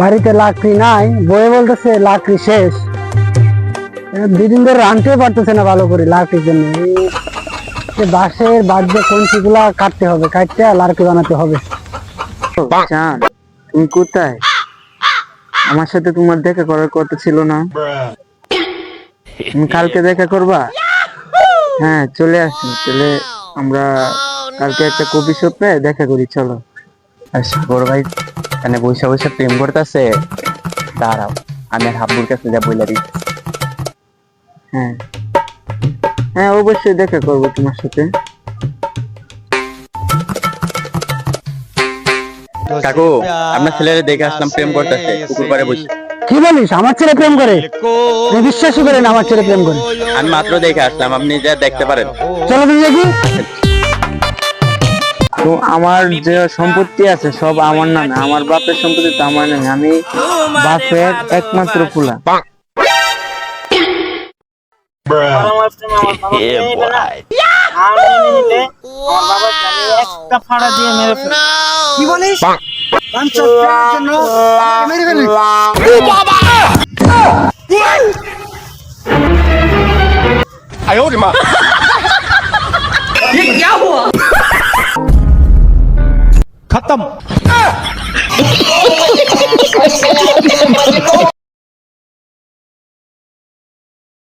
বাড়িতে লাকড়ি নাই বয়ে বলতেছে লাকড়ি শেষ। দুদিন ধরে পারতেছে না ভালো করে লাকড়ির জন্য। বাঁশের বাদ্যে কঞ্চিগুলা কাটতে হবে, কাটতে লাকড়ি বানাতে হবে। তুমি কোথায়? আমার সাথে তোমার দেখা করার কথা ছিল না। তুমি কালকে দেখা করবা? হ্যাঁ চলে আসি তাহলে আমরা কালকে একটা কফি শপে দেখা করি, চলো। আর বড় ভাই। এখানে বসে বসে প্রেম করতেছে। দাঁড়াও আমি আর হাব্বুর কাছে যা বইলা দিই। হ্যাঁ। হ্যাঁ অবশ্যই দেখা করব তোমার সাথে। কাকু আপনার ছেলেরে দেখে আসলাম প্রেম করতেছে পুকুর বসে। কি বলিস? আমার ছেলে প্রেম করে? আমি বিশ্বাসই করি না আমার ছেলে প্রেম করে? আমি মাত্র দেখে আসলাম আপনি যা দেখতে পারেন। চলো তুমি দেখি। তো আমার যে সম্পত্তি আছে সব আমার নামে। আমার বাপের সম্পত্তি তো আমার নামে। আমি বাপের একমাত্র ফুলা কি বলিস মেরে ফেলিস రక్తం